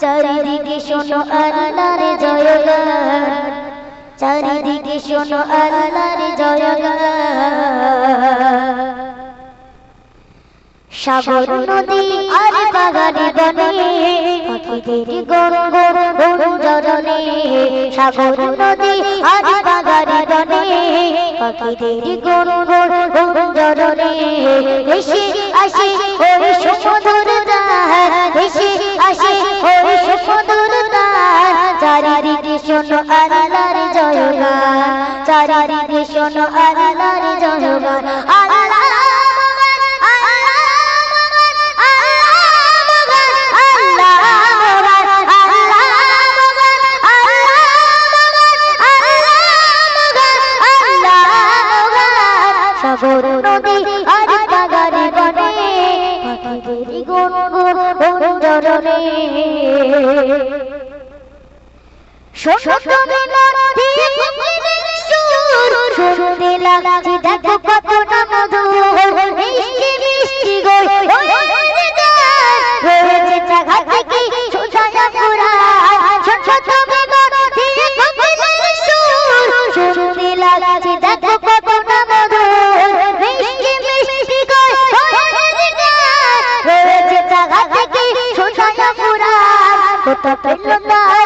চারিদিকে শোনো আল্লাহর জয়গান। চারিদিকে শোনো আল্লাহর জয়গান সাগর নদী আর বাগানে বনে, পাখিদের গর গর গর জরনে সাগর নদী আর বাগানে বনে, পাখিদের গর গর গর জরনে এসে আসে চারিদিকে শোনো আল্লাহর জয়গান। চারিদিকে শোনো আল্লাহর জয়গান। আল্লাহ সাগর নদী আর শোনো তুমি মধ্যে সুর শুনতে লাগছে দেখো কত না মধুর মিষ্টি মিষ্টি গো হয়েছে জায়গা থেকে সোজা পুরা ছোট তুমি মধ্যে সুর শুনতে লাগছে দেখো কত না মধুর মিষ্টি মিষ্টি গো হয়েছে জায়গা থেকে সোজা পুরা কোথা পেল কোথা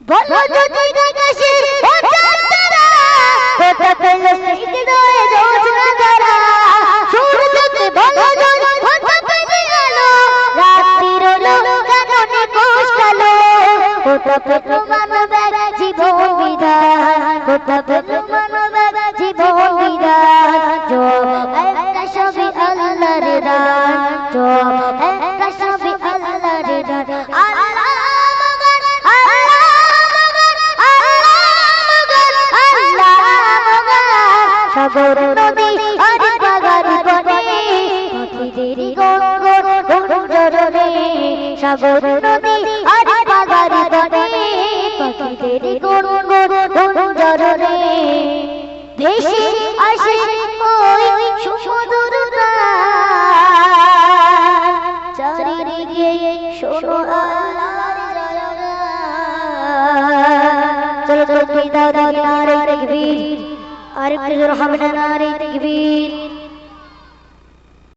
বলো যদি আকাশে ও চাঁদরা কোথা পেলে হৃদয়ে জোছনা ধরা সূর্যকে বলো যদি কোথা পেলে গেলো রাত্রির আলো কাননে কোষ কালো কোথা পেল মানবে জীবন বিধান কোথা পেল সাগর নদী, আর পাগারি বনে গন গন জরনে সাগর নদী, আর পাগারি বনে গন গন জরনে ভেসে আসে ওই সমুদ্র চারিদিকে শোনো চলো চলো তুই দাও দাও নারে তকবীর আর একটু জোর